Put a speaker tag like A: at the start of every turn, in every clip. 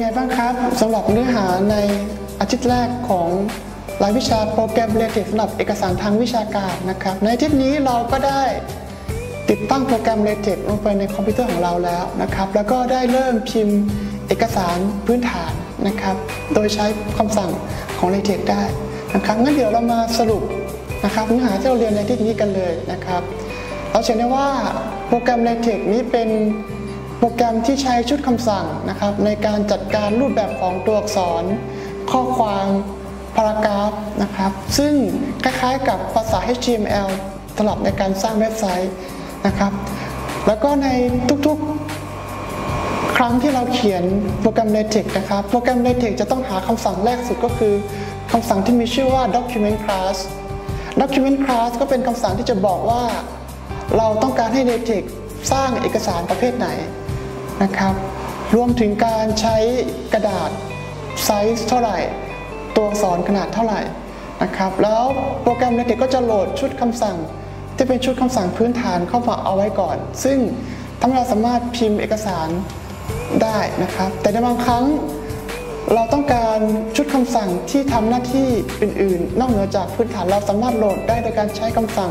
A: ไงบ้างครับสำหรับเนื้อหาในอาทิตย์แรกของรายวิชาโปรแกรมเรียนสำหรับเอกสารทางวิชาการนะครับ ในอาทิตย์นี้เราก็ได้ติดตั้งโปรแกรม LaTeX ลงไปในคอมพิวเตอร์ของเราแล้วนะครับ แล้วก็ได้เริ่มพิมพ์เอกสารพื้นฐานนะครับ โดยใช้คำสั่งของ LaTeX ได้นะครับงั้นเดี๋ยวเรามาสรุปนะครับเนื้อหาที่เราเรียนในอาทิตย์นี้กันเลยนะครับ เราเห็นได้ว่าโปรแกรม LaTeX นี้เป็น โปรแกรมที่ใช้ชุดคำสั่งนะครับ ในการจัดการรูปแบบของตัวอักษร ข้อความพารากราฟนะครับ ซึ่งคล้ายๆกับภาษา HTML สำหรับในการสร้างเว็บไซต์นะครับ แล้วก็ในทุกๆ ครั้งที่เราเขียนโปรแกรม LaTeX นะครับ โปรแกรม LaTeX จะต้องหาคำสั่งแรกสุดก็คือคำสั่งที่มีชื่อว่า document class document class ก็เป็นคำสั่งที่จะบอกว่า เราต้องการให้ LaTeX สร้างเอกสารประเภทไหน นะครับ รวมถึงการใช้กระดาษไซส์เท่าไหร่ ตัวสอักษรขนาดเท่าไหร่นะครับ แล้วโปรแกรม LaTeX ก็จะโหลดชุดคำสั่ง ที่เป็นชุดคำสั่งพื้นฐานเข้ามาเอาไว้ก่อน ซึ่งทำให้เราสามารถพิมพ์เอกสารได้นะครับ แต่ในบางครั้งเราต้องการชุดคำสั่งที่ทำหน้าที่อื่นๆ นอกเหนือจากพื้นฐานเราสามารถโหลดได้โดยการใช้คำสั่ง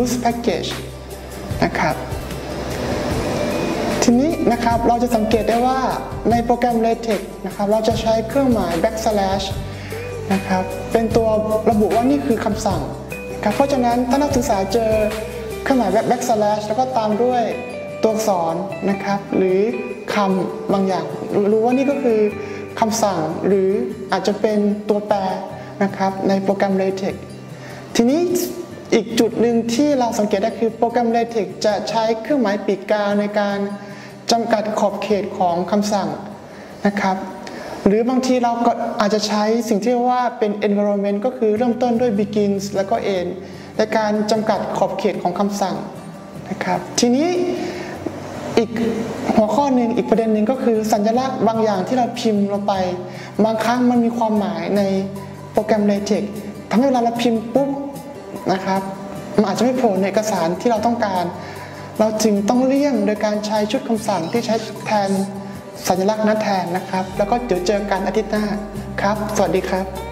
A: use package นะครับ ทีนี้นะครับเราจะสังเกตได้ว่าในโปรแกรม LaTeX นะครับเราจะใช้เครื่องหมาย backslash นะครับเป็นตัวระบุว่านี่คือคำสั่งครับเพราะฉะนั้นถ้านักศึกษาเจอเครื่องหมาย backslash แล้วก็ตามด้วยตัวอักษรนะครับหรือคำบางอย่าง รู้ว่านี่ก็คือคำสั่งหรืออาจจะเป็นตัวแปรนะครับในโปรแกรม LaTeX ทีนี้อีกจุดหนึ่งที่เราสังเกตได้คือโปรแกรม LaTeX จะใช้เครื่องหมายปีกกาในการ จำกัดขอบเขตของคำสั่งนะครับ หรือบางทีเราก็อาจจะใช้สิ่งที่ว่าเป็น environment ก็คือเริ่มต้นด้วย begins แล้วก็ end ในการจำกัดขอบเขตของคำสั่งนะครับ ทีนี้อีกหัวข้อหนึ่งอีกประเด็นหนึ่งก็คือสัญลักษณ์บางอย่างที่เราพิมพ์ลงไป บางครั้งมันมีความหมายในโปรแกรม LaTeX ทำให้เวลาเราพิมพ์ปุ๊บนะครับมันอาจจะไม่โผล่ในเอกสารที่เราต้องการ เราจึงต้องเลี่ยงโดยการใช้ชุดคำสั่งที่ใช้แทนสัญลักษณ์นั้นแทนนะครับ แล้วก็เดี๋ยวเจอกันอาทิตย์หน้าครับ สวัสดีครับ